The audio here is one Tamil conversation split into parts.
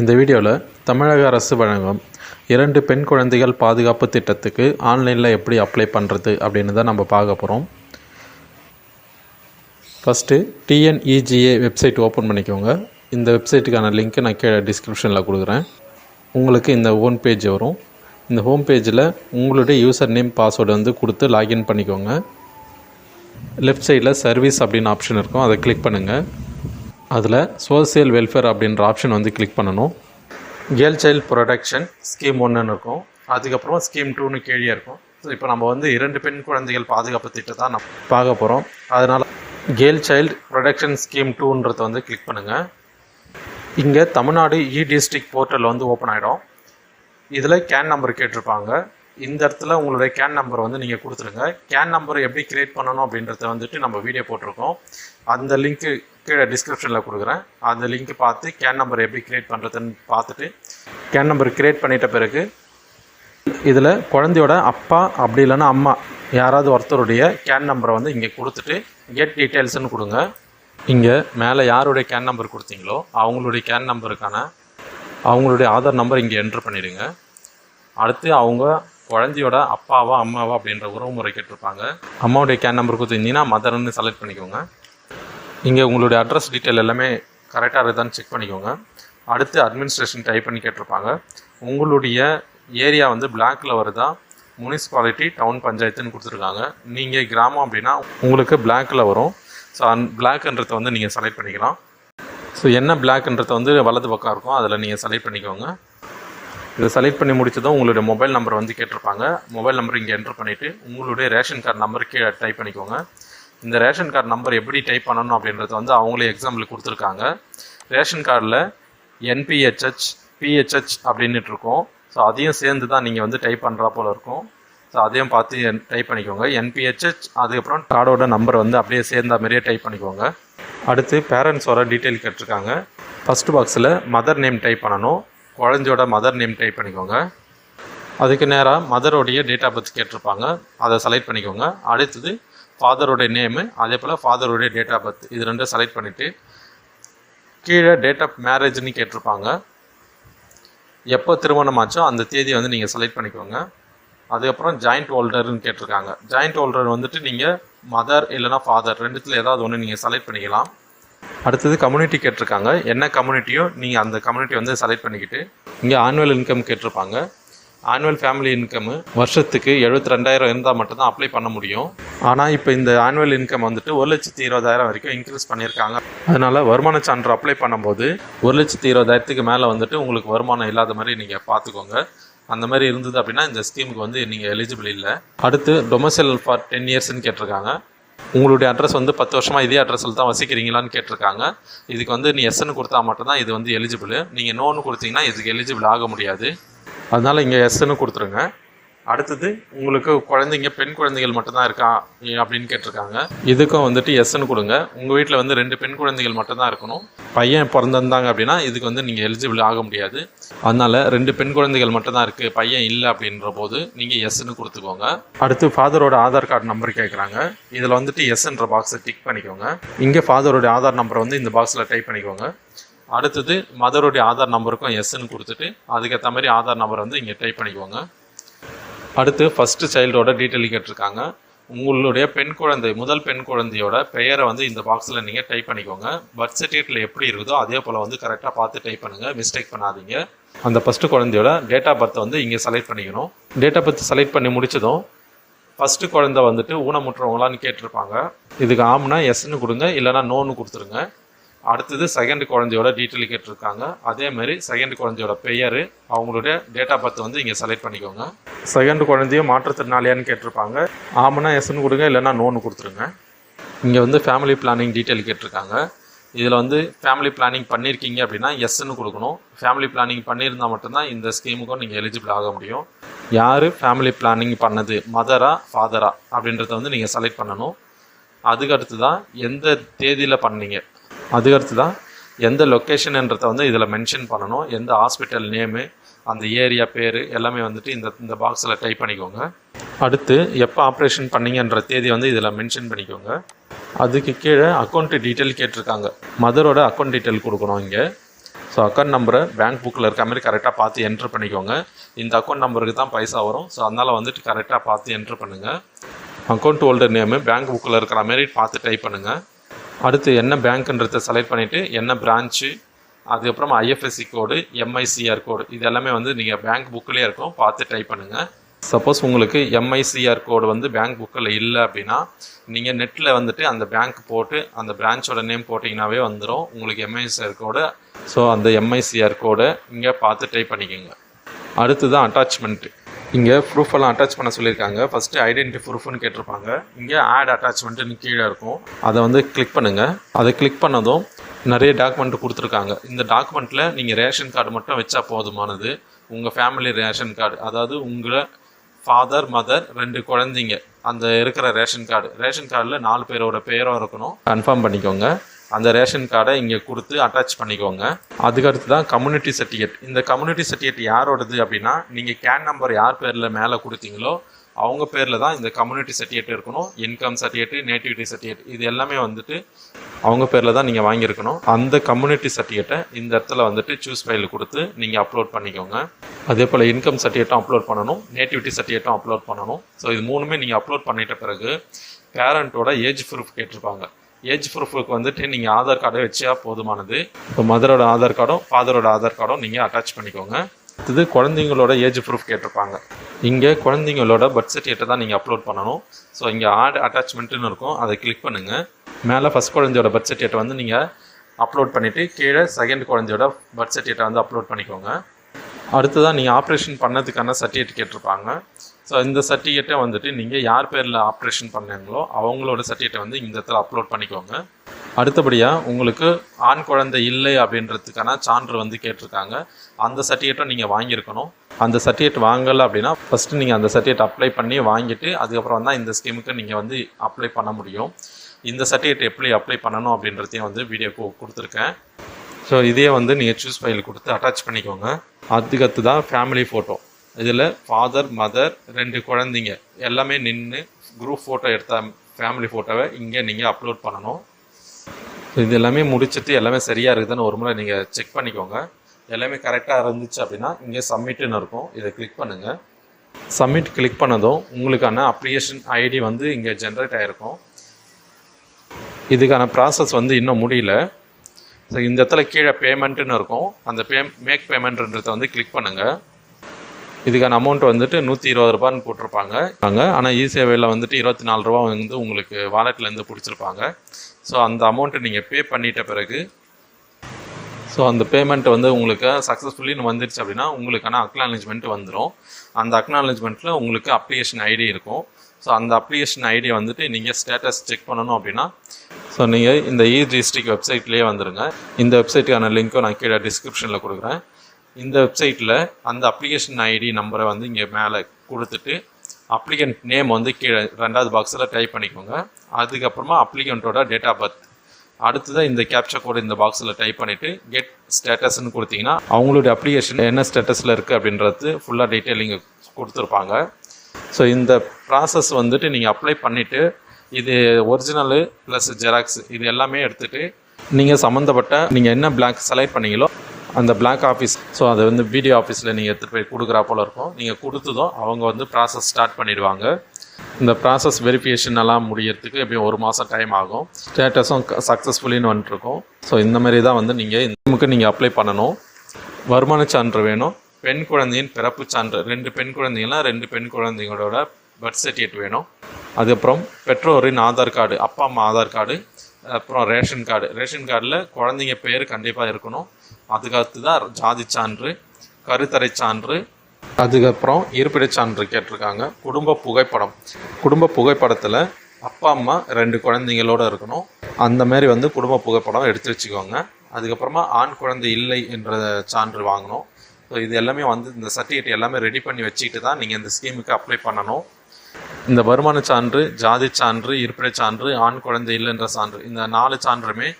இந்த வீடியோவில் தமிழக அரசு வழங்கும் இரண்டு பெண் குழந்தைகள் பாதுகாப்பு திட்டத்துக்கு ஆன்லைனில் எப்படி அப்ளை பண்ணுறது அப்படின்னு தான் நம்ம பார்க்க போகிறோம் ஃபஸ்ட்டு டிஎன்இஜிஏ வெப்சைட் ஓப்பன் பண்ணிக்கோங்க. இந்த வெப்சைட்டுக்கான லிங்க்கு நான் கீழே டிஸ்கிரிப்ஷனில் கொடுக்குறேன். உங்களுக்கு இந்த ஹோம் பேஜ் வரும். இந்த ஹோம் பேஜில் உங்களுடைய யூசர் நேம் பாஸ்வேர்டு வந்து கொடுத்து லாகின் பண்ணிக்கோங்க. லெஃப்ட் சைடில் சர்வீஸ் அப்படின்னு ஆப்ஷன் இருக்கும். அதை கிளிக் பண்ணுங்கள் அதில் சோசியல் வெல்ஃபேர் அப்படின்ற ஆப்ஷன் வந்து கிளிக் பண்ணணும். கேர்ள் சைல்டு ப்ரொடெக்ஷன் ஸ்கீம் ஒன்றுன்னு இருக்கும். அதுக்கப்புறம் ஸ்கீம் டூன்னு கீழே இருக்கும். ஸோ இப்போ நம்ம வந்து இரண்டு பெண் குழந்தைகள் பாதுகாப்பு திட்டத்தை நம்ம பார்க்க போகிறோம் அதனால் கேர்ள் சைல்டு ப்ரொடெக்ஷன் ஸ்கீம் டூன்றதை வந்து கிளிக் பண்ணுங்கள் இங்கே தமிழ்நாடு இ டிஸ்ட்ரிக்ட் போர்ட்டல் வந்து ஓப்பன் ஆகிடும் இதில் கேன் நம்பர் கேட்டிருப்பாங்க. இந்த இடத்துல உங்களுடைய கேன் நம்பர் வந்து நீங்கள் கொடுத்துருங்க. கேன் நம்பர் எப்படி கிரியேட் பண்ணணும் அப்படின்றத வந்துட்டு நம்ம வீடியோ போட்டிருக்கோம். அந்த லிங்க்கு கீழே டிஸ்கிரிப்ஷனில் கொடுக்குறேன். அந்த லிங்க் பார்த்து கேன் நம்பர் எப்படி க்ரியேட் பண்ணுறதுன்னு பார்த்துட்டு கேன் நம்பர் க்ரியேட் பண்ணிட்ட பிறகு இதில் குழந்தையோட அப்பா அப்படி இல்லைன்னா அம்மா யாராவது ஒருத்தருடைய கேன் நம்பரை வந்து இங்கே கொடுத்துட்டு கெட் டீட்டெயில்ஸ்னு கொடுங்க. இங்கே மேலே யாருடைய கேன் நம்பர் கொடுத்தீங்களோ அவங்களுடைய கேன் நம்பருக்கான அவங்களுடைய ஆதார் நம்பர் இங்கே என்ட்ரு பண்ணிவிடுங்க அடுத்து அவங்க குழந்தையோட அப்பாவா அம்மாவா அப்படின்ற உறவுமுறை கேட்டிருப்பாங்க. அம்மாவுடைய கேன் நம்பர் கொடுத்துருந்தீங்கன்னா மதர்னு செலக்ட் பண்ணிக்கோங்க. இங்கே உங்களுடைய அட்ரஸ் டீட்டெயில் எல்லாமே கரெக்டாக இருக்குதான்னு செக் பண்ணிக்கோங்க. அடுத்து அட்மினிஸ்ட்ரேஷன் டைப் பண்ணி கேட்டிருப்பாங்க. உங்களுடைய ஏரியா வந்து பிளாக்ல வருதா? முனிசிபாலிட்டி டவுன் பஞ்சாயத்துன்னு கொடுத்துருக்காங்க. நீங்கள் கிராமம் அப்படின்னா உங்களுக்கு பிளாக்கில் வரும். ஸோ அந் பிளாக்ன்றதை வந்து நீங்கள் செலக்ட் பண்ணிக்கலாம். ஸோ என்ன பிளாக்ன்றதை வந்து வலது பக்கம் இருக்கும். அதில் நீங்கள் செலக்ட் பண்ணிக்கோங்க. இதை செலக்ட் பண்ணி முடிச்சதும் உங்களுடைய மொபைல் நம்பர் வந்து கேட்டிருப்பாங்க. மொபைல் நம்பர் இங்கே என்ட்ரு பண்ணிவிட்டு உங்களுடைய ரேஷன் கார்டு நம்பர் கீழே டைப் பண்ணிக்கோங்க. இந்த ரேஷன் கார்டு நம்பர் எப்படி டைப் பண்ணணும் அப்படின்றது வந்து அவங்களே எக்ஸாம்பிள் கொடுத்துருக்காங்க. ரேஷன் கார்டில் என்பிஹெச்ஹெச் பிஹெச்ஹெச் அப்படின்ட்டு இருக்கும். ஸோ அதையும் சேர்ந்து தான் நீங்கள் வந்து டைப் பண்ணுறா போல் இருக்கும். ஸோ அதையும் பார்த்து டைப் பண்ணிக்கோங்க. என்பிஹெச்ஹெச் அதுக்கப்புறம் கார்டோட நம்பர் வந்து அப்படியே சேர்ந்த மாதிரியே டைப் பண்ணிக்கோங்க. அடுத்து பேரண்ட்ஸோட டீட்டெயில் கேட்டிருக்காங்க. ஃபஸ்ட் பாக்ஸில் மதர் நேம் டைப் பண்ணணும். குழந்தையோட மதர் நேம் டைப் பண்ணிக்கோங்க. அதுக்கு நேராக மதரோடைய டேட் ஆஃப் பர்த் கேட்டிருப்பாங்க. அதை செலக்ட் பண்ணிக்கோங்க. அடுத்தது ஃபாதரோடைய நேமு அதே போல் ஃபாதருடைய டேட் ஆஃப் பர்த் இது ரெண்டும் செலக்ட் பண்ணிவிட்டு கீழே டேட் ஆஃப் மேரேஜ்னு கேட்டிருப்பாங்க. எப்போ திருமணம் ஆச்சோ அந்த தேதியை வந்து நீங்கள் செலக்ட் பண்ணிக்கோங்க. அதுக்கப்புறம் ஜாயிண்ட் ஹோல்டர்னு கேட்டிருக்காங்க. ஜாயிண்ட் ஹோல்டர் வந்துட்டு நீங்கள் மதர் இல்லைனா ஃபாதர் ரெண்டுத்தில் ஏதாவது ஒன்று நீங்கள் செலக்ட் பண்ணிக்கலாம். அடுத்தது கம்யூனிட்டி கேட்டிருக்காங்க. என்ன கம்யூனிட்டியோ நீங்கள் அந்த கம்யூனிட்டி வந்து செலக்ட் பண்ணிக்கிட்டு இங்கே ஆனுவல் இன்கம் கேட்டிருப்பாங்க. ஆனுவல் ஃபேமிலி இன்கம்மு வருஷத்துக்கு எழுபத்தி ரெண்டாயிரம் இருந்தால் மட்டும்தான் அப்ளை பண்ண முடியும். ஆனால் இப்போ இந்த ஆனுவல் இன்கம் வந்துட்டு ஒரு லட்சத்தி இருபதாயிரம் வரைக்கும் இன்க்ரீஸ் பண்ணியிருக்காங்க. அதனால் வருமான சான்று அப்ளை பண்ணும்போது ஒரு லட்சத்தி இருபதாயிரத்துக்கு மேலே வந்துட்டு உங்களுக்கு வருமானம் இல்லாத மாதிரி நீங்கள் பார்த்துக்கோங்க. அந்த மாதிரி இருந்தது அப்படின்னா இந்த ஸ்கீமுக்கு வந்து நீங்கள் எலிஜிபிள் இல்லை. அடுத்து டொமசைல் ஃபார் டென் இயர்ஸ்ன்னு கேட்டிருக்காங்க. உங்களுடைய அட்ரஸ் வந்து பத்து வருஷமாக இதே அட்ரஸில் தான் வசிக்கிறீங்களான்னு கேட்டிருக்காங்க. இதுக்கு வந்து நீ எஸ்ன்னு கொடுத்தா மட்டும்தான் இது வந்து எலிஜிபிள் நீங்கள் நோன்னு கொடுத்தீங்கன்னா இதுக்கு எலிஜிபிள் ஆக முடியாது. அதனால் இங்கே எஸ்ன்னு கொடுத்துருங்க. அடுத்தது உங்களுக்கு குழந்தைங்க பெண் குழந்தைகள் மட்டும்தான் இருக்கா அப்படின்னு கேட்டிருக்காங்க. இதுக்கும் வந்துட்டு எஸ்ன்னு கொடுங்க. உங்கள் வீட்டில் வந்து ரெண்டு பெண் குழந்தைகள் மட்டும்தான் இருக்கணும். பையன் பிறந்திருந்தாங்க அப்படின்னா இதுக்கு வந்து நீங்கள் எலிஜிபிள் ஆக முடியாது. அதனால் ரெண்டு பெண் குழந்தைகள் மட்டும்தான் இருக்குது பையன் இல்லை அப்படின்ற போது நீங்கள் எஸ்ன்னு கொடுத்துக்கோங்க. அடுத்து ஃபாதரோட ஆதார் கார்டு நம்பர் கேட்குறாங்க இதில் வந்துட்டு எஸ்ன்ற பாக்ஸை டிக் பண்ணிக்கோங்க. இங்கே ஃபாதரோட ஆதார் நம்பரை வந்து இந்த பாக்ஸில் டைப் பண்ணிக்கோங்க. அடுத்தது மதருடைய ஆதார் நம்பருக்கும் எஸ்ன்னு கொடுத்துட்டு அதுக்கேற்ற மாதிரி ஆதார் நம்பர் வந்து இங்கே டைப் பண்ணிக்கோங்க. அடுத்து ஃபஸ்ட்டு சைல்டோட டீட்டெயில் கேட்டிருக்காங்க. உங்களுடைய பெண் குழந்தை முதல் பெண் குழந்தையோட பெயரை வந்து இந்த பாக்ஸில் நீங்கள் டைப் பண்ணிக்கோங்க. பர்த் சர்டிஃபிகேட்டில் எப்படி இருக்குதோ அதே போல் வந்து கரெக்டாக பார்த்து டைப் பண்ணுங்கள் மிஸ்டேக் பண்ணாதீங்க. அந்த ஃபஸ்ட்டு குழந்தையோட டேட் ஆஃப் பர்த் வந்து இங்கே செலக்ட் பண்ணிக்கணும். டேட் ஆஃப் பர்த் செலக்ட் பண்ணி முடிச்சதும் ஃபஸ்ட்டு குழந்தை வந்துட்டு ஊனமுற்றவங்களான்னு கேட்டிருப்பாங்க. இதுக்கு ஆம்னா எஸ்ன்னு கொடுங்க இல்லைனா நோன்னு கொடுத்துருங்க. அடுத்தது செகண்ட் குழந்தையோட டீட்டெயில் கேட்டிருக்காங்க. அதே மாதிரி செகண்ட் குழந்தையோட பெயர் அவங்களுடைய டேட் ஆஃப் பர்த் வந்து இங்கே செலக்ட் பண்ணிக்கோங்க. செகண்ட் குழந்தையும் மாற்றுத்திறனாளியான்னு கேட்டிருப்பாங்க. ஆமனா எஸ்ன்னு கொடுங்க இல்லைனா நோன்னு கொடுத்துருங்க. இங்கே வந்து ஃபேமிலி பிளானிங் டீட்டெயில் கேட்டிருக்காங்க. இதில் வந்து ஃபேமிலி பிளானிங் பண்ணியிருக்கீங்க அப்படின்னா எஸ்ன்னு கொடுக்கணும். ஃபேமிலி பிளானிங் பண்ணியிருந்தால் மட்டும்தான் இந்த ஸ்கீமுக்கும் நீங்கள் எலிஜிபிள் ஆக முடியும். யார் ஃபேமிலி பிளானிங் பண்ணது? மதரா ஃபாதரா அப்படின்றத வந்து நீங்கள் செலக்ட் பண்ணணும். அதுக்கு அடுத்து தான் எந்த தேதியில் பண்ணீங்க? அதுக்கடுத்து தான். எந்த லொக்கேஷன்ன்றத வந்து இதில் மென்ஷன் பண்ணணும். எந்த ஹாஸ்பிட்டல் நேமு அந்த ஏரியா பேர் எல்லாமே வந்துட்டு இந்த இந்த பாக்ஸில் டைப் பண்ணிக்கோங்க. அடுத்து எப்போ ஆப்ரேஷன் பண்ணீங்கன்ற தேதி வந்து இதில் மென்ஷன் பண்ணிக்கோங்க. அதுக்கு கீழே அக்கௌண்ட் டீட்டெயில் கேட்டிருக்காங்க. மதரோட அக்கௌண்ட் டீட்டெயில் கொடுக்கணும் இங்கே. ஸோ அக்கௌண்ட் நம்பரை பேங்க் புக்கில் இருக்க மாதிரி கரெக்டாக பார்த்து என்ட்ரு பண்ணிக்கோங்க. இந்த அக்கௌண்ட் நம்பருக்கு தான் பைசா வரும். ஸோ அதனால் வந்துட்டு கரெக்டாக பார்த்து என்ட்ரு பண்ணுங்கள் அக்கௌண்ட் ஹோல்டர் நேமு பேங்க் புக்கில் இருக்கிற மாதிரி பார்த்து டைப் பண்ணுங்கள் அடுத்து என்ன பேங்க்ன்றதை செலக்ட் பண்ணிவிட்டு என்ன பிரான்ச்சு அதுக்கப்புறம் ஐஎஃப்எஸ்சி கோடு எம்ஐசிஆர் கோடு இது எல்லாமே வந்து நீங்கள் பேங்க் புக்கிலே இருக்கும். பார்த்து டைப் பண்ணுங்கள் சப்போஸ் உங்களுக்கு எம்ஐசிஆர் கோடு வந்து பேங்க் புக்கில் இல்லை அப்படின்னா நீங்கள் நெட்டில் வந்துட்டு அந்த பேங்க் போட்டு அந்த பிரான்ச்சோட நேம் போட்டிங்கனாவே வந்துடும் உங்களுக்கு எம்ஐசிஆர் கோடு ஸோ அந்த எம்ஐசிஆர் கோடை இங்கே பார்த்து டைப் பண்ணிக்கோங்க. அடுத்து தான் அட்டாச்மெண்ட்டு இங்கே ப்ரூஃப் எல்லாம் அட்டாச் பண்ண சொல்லியிருக்காங்க. ஃபஸ்ட்டு ஐடென்டி ப்ரூஃப்னு கேட்டிருப்பாங்க. இங்கே ஆட் அட்டாச்மெண்ட்டுன்னு கீழே இருக்கும். அதை வந்து கிளிக் பண்ணுங்கள் அதை கிளிக் பண்ணதும் நிறைய டாக்குமெண்ட் கொடுத்துருக்காங்க. இந்த டாக்குமெண்ட்டில் நீங்கள் ரேஷன் கார்டு மட்டும் வச்சா போதுமானது. உங்கள் ஃபேமிலி ரேஷன் கார்டு அதாவது உங்களை ஃபாதர் மதர் ரெண்டு குழந்தைங்க அந்த இருக்கிற ரேஷன் கார்டு ரேஷன் கார்டில் நாலு பேரோட பேரும் இருக்கணும். கன்ஃபார்ம் பண்ணிக்கோங்க. அந்த ரேஷன் கார்டை இங்கே கொடுத்து அட்டாச் பண்ணிக்கோங்க. அதுக்கடுத்து தான் கம்யூனிட்டி சர்டிஃபிகேட் இந்த கம்யூனிட்டி சர்டிஃபிகேட் யாரோடது அப்படின்னா நீங்கள் கேன் நம்பர் யார் பேரில் மேலே கொடுத்தீங்களோ அவங்க பேரில் தான் இந்த கம்யூனிட்டி சர்டிஃபிகேட் இருக்கணும். இன்கம் சர்டிஃபிகேட் நேட்டிவிட்டி சர்டிஃபிகேட் இது எல்லாமே வந்துட்டு அவங்க பேரில் தான் நீங்கள் வாங்கியிருக்கணும். அந்த கம்யூனிட்டி சர்டிஃபிகேட்டை இந்த இடத்துல வந்துட்டு சூஸ் ஃபைல் கொடுத்து நீங்கள் அப்லோட் பண்ணிக்கோங்க. அதே போல் இன்கம் சர்டிஃபிகேட்டும் அப்லோட் பண்ணணும். நேட்டிவிட்டி சர்டிஃபிகேட்டும் அப்லோட் பண்ணணும். ஸோ இது மூணுமே நீங்கள் அப்லோட் பண்ணிட்ட பிறகு பேரண்ட்டோட ஏஜ் ப்ரூஃப் கேட்டிருப்பாங்க. ஏஜ் ப்ரூஃபுக்கு வந்துட்டு நீங்கள் ஆதார் கார்டை வச்சா போதுமானது. இப்போ மதரோட ஆதார் கார்டும் ஃபாதரோட ஆதார் கார்டும் நீங்கள் அட்டாச் பண்ணிக்கோங்க. இது குழந்தைங்களோட ஏஜ் ப்ரூஃப் கேட்டிருப்பாங்க. இங்கே குழந்தைங்களோட பர்த் சர்டிஃபிகேட்டை தான் நீங்கள் அப்லோட் பண்ணணும். ஸோ இங்கே ஆட் அட்டாச்மெண்ட்டுன்னு இருக்கும். அதை கிளிக் பண்ணுங்கள் மேலே ஃபஸ்ட் குழந்தையோட பர்த் சர்டிஃபிகேட்டை வந்து நீங்கள் அப்லோட் பண்ணிவிட்டு கீழே செகண்ட் குழந்தையோட பர்த் சர்டிஃபிகேட்டை வந்து அப்லோட் பண்ணிக்கோங்க. அடுத்ததாக நீங்கள் ஆப்ரேஷன் பண்ணதுக்கான சர்டிஃபிகேட் கேட்டிருப்பாங்க. ஸோ இந்த சர்டிஃபிகேட்டை வந்துட்டு நீங்கள் யார் பேரில் ஆப்ரேஷன் பண்ணீங்களோ அவங்களோட சர்டிஃபிகேட்டை வந்து இந்த இடத்துல அப்லோட் பண்ணிக்கோங்க. அடுத்தபடியாக உங்களுக்கு ஆண் குழந்தை இல்லை அப்படின்றதுக்கான சான்று வந்து கேட்டிருக்காங்க. அந்த சர்டிஃபிகேட்டும் நீங்கள் வாங்கியிருக்கணும். அந்த சர்டிஃபிகேட் வாங்கலை அப்படின்னா ஃபஸ்ட்டு நீங்கள் அந்த சர்டிஃபிகேட் அப்ளை பண்ணி வாங்கிட்டு அதுக்கப்புறம் தான் இந்த ஸ்கீமுக்கு நீங்கள் வந்து அப்ளை பண்ண முடியும். இந்த சர்டிஃபிகேட் எப்படி அப்ளை பண்ணணும் அப்படின்றதையும் வந்து வீடியோ கொடுத்துருக்கேன். ஸோ இதே வந்து நீங்கள் சூஸ் ஃபைல் கொடுத்து அட்டாச் பண்ணிக்கோங்க. அதுக்கடுத்து தான் ஃபேமிலி ஃபோட்டோ இதில் ஃபாதர் மதர் ரெண்டு குழந்தைங்க. எல்லாமே நின்று குரூப் ஃபோட்டோ எடுத்த ஃபேமிலி ஃபோட்டோவை இங்கே நீங்கள் அப்லோட் பண்ணணும். இது எல்லாமே முடிச்சுட்டு எல்லாமே சரியாக இருக்குதுன்னு ஒரு முறை நீங்கள் செக் பண்ணிக்கோங்க. எல்லாமே கரெக்டாக இருந்துச்சு அப்படின்னா இங்கே சப்மிட்னு இருக்கும். இதை கிளிக் பண்ணுங்கள் சப்மிட் கிளிக் பண்ணதும் உங்களுக்கான அப்ளிகேஷன் ஐடி வந்து இங்கே ஜென்ரேட் ஆகிருக்கும் இதுக்கான ப்ராசஸ் வந்து இன்னும் முடியல. ஸோ இந்த இடத்துல கீழே பேமெண்ட்டுன்னு இருக்கும். அந்த பே மேக் பேமெண்ட்ன்றதை வந்து கிளிக் பண்ணுங்கள் இதுக்கான அமௌண்ட் வந்துட்டு நூற்றி இருபது ரூபான்னு போட்டிருப்பாங்க. ஆனால் இ சேவையில் வந்துட்டு இருபத்தி நாலு ரூபா வந்து உங்களுக்கு வாலெட்லேருந்து பிடிச்சிருப்பாங்க. ஸோ அந்த அமௌண்ட்டை நீங்கள் பே பண்ணிட்ட பிறகு ஸோ அந்த பேமெண்ட் வந்து உங்களுக்கு சக்ஸஸ்ஃபுல்லின்னு வந்துருச்சு அப்படின்னா உங்களுக்கான அக்னாலேஜ்மெண்ட் வந்துடும் அந்த அக்னாலேஜ்மெண்ட்டில் உங்களுக்கு அப்ளிகேஷன் ஐடி இருக்கும். ஸோ அந்த அப்ளிகேஷன் ஐடி வந்துட்டு நீங்கள் ஸ்டேட்டஸ் செக் பண்ணணும் அப்படின்னா ஸோ நீங்கள் இந்த இ டிஸ்ட்ரிக் வெப்சைட்லேயே வந்துடுங்க இந்த வெப்சைட்டுக்கான லிங்க்கும் நான் கீழே டிஸ்கிரிப்ஷனில் கொடுக்குறேன். இந்த வெப்சைட்டில் அந்த அப்ளிகேஷன் ஐடி நம்பரை வந்து இங்கே மேலே கொடுத்துட்டு அப்ளிகண்ட் நேம் வந்து கீழே ரெண்டாவது பாக்ஸில் டைப் பண்ணிக்கோங்க. அதுக்கப்புறமா அப்ளிகண்ட்டோட டேட் ஆஃப் பர்த் அடுத்ததாக இந்த கேப்சர் கோடு இந்த பாக்ஸில் டைப் பண்ணிவிட்டு கெட் ஸ்டேட்டஸ்ன்னு கொடுத்தீங்கன்னா அவங்களுடைய அப்ளிகேஷன் என்ன ஸ்டேட்டஸில் இருக்குது அப்படின்றது ஃபுல்லாக டீட்டெயில் இங்கே கொடுத்துருப்பாங்க. ஸோ இந்த ப்ராசஸ் வந்துட்டு நீங்கள் அப்ளை பண்ணிவிட்டு இது ஒரிஜினலு ப்ளஸ் ஜெராக்ஸ் இது எல்லாமே எடுத்துகிட்டு நீங்கள் சம்மந்தப்பட்ட நீங்கள் என்ன பிளாக் செலக்ட் பண்ணீங்களோ அந்த பிளாக் ஆஃபீஸ் ஸோ அதை வந்து பிடிஓ ஆஃபீஸில் நீங்கள் எடுத்துகிட்டு போய் கொடுக்குறா போல் இருக்கும். நீங்கள் கொடுத்ததும் அவங்க வந்து ப்ராசஸ் ஸ்டார்ட் பண்ணிடுவாங்க. இந்த ப்ராசஸ் வெரிஃபிகேஷன் எல்லாம் முடியறதுக்கு எப்படியும் ஒரு மாதம் டைம் ஆகும். ஸ்டேட்டஸும் சக்ஸஸ்ஃபுல்லின்னு வந்துட்டுருக்கும் ஸோ இந்த மாதிரி தான் வந்து நீங்கள் இந்த நீங்கள் அப்ளை பண்ணணும். வருமான சான்று வேணும். பெண் குழந்தையின் பிறப்பு சான்று ரெண்டு பெண் குழந்தைங்கன்னா ரெண்டு பெண் குழந்தைங்களோட பர்த் சர்டிஃபிகேட் வேணும். அதுக்கப்புறம் பெற்றோரின் ஆதார் கார்டு அப்பா அம்மா ஆதார் கார்டு அப்புறம் ரேஷன் கார்டு. ரேஷன் கார்டில் குழந்தைங்க பேர் கண்டிப்பாக இருக்கணும். அதுக்கடுத்து தான் ஜாதி சான்று கருத்தடை சான்று அதுக்கப்புறம் இருப்பிடச் சான்று கேட்டிருக்காங்க. குடும்ப புகைப்படம். குடும்ப புகைப்படத்தில் அப்பா அம்மா ரெண்டு குழந்தைங்களோட இருக்கணும். அந்த மாதிரி வந்து குடும்ப புகைப்படம் எடுத்து வச்சுக்கோங்க. அதுக்கப்புறமா ஆண் குழந்தை இல்லை என்ற சான்று வாங்கணும். ஸோ இது எல்லாமே வந்து இந்த சர்டிஃபிகேட் எல்லாமே ரெடி பண்ணி வச்சுக்கிட்டு தான் நீங்கள் இந்த ஸ்கீமுக்கு அப்ளை பண்ணணும். இந்த வருமான சான்று ஜாதி சான்று இருப்பிடச் சான்று ஆண் குழந்தை இல்லைன்ற சான்று இந்த நாலு சான்றுமே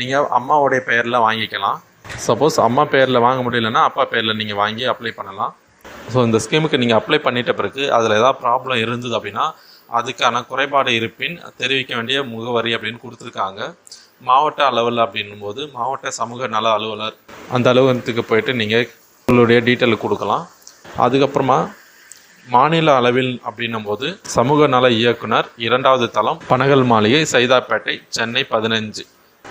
நீங்கள் அம்மாவுடைய பெயரில் வாங்கிக்கலாம். சப்போஸ் அம்மா பேரில் வாங்க முடியலன்னா அப்பா பேரில் நீங்கள் வாங்கி அப்ளை பண்ணலாம். ஸோ இந்த ஸ்கீமுக்கு நீங்கள் அப்ளை பண்ணிட்ட பிறகு அதில் ஏதாவது ப்ராப்ளம் இருந்தது அப்படின்னா அதுக்கான குறைபாடு இருப்பின் தெரிவிக்க வேண்டிய முகவரி அப்படின்னு கொடுத்துருக்காங்க. மாவட்ட அளவில் அப்படின்னும் போது மாவட்ட சமூக நல அலுவலர் அந்த அலுவலகத்துக்கு போயிட்டு நீங்கள் உங்களுடைய டீட்டெயில் கொடுக்கலாம். அதுக்கப்புறமா மாநில அளவில் அப்படின்னும் போது சமூக நல இயக்குனர் இரண்டாவது தளம் பனகல் மாளிகை சைதாப்பேட்டை சென்னை பதினஞ்சு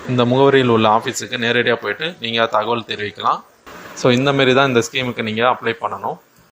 இந்த முகவரியில் உள்ள ஆஃபீஸுக்கு நேரடியாக போயிட்டு நீங்கள் தகவல் தெரிவிக்கலாம். ஸோ இந்த மாரி தான் இந்த ஸ்கீமுக்கு நீங்கள் அப்ளை பண்ணணும்.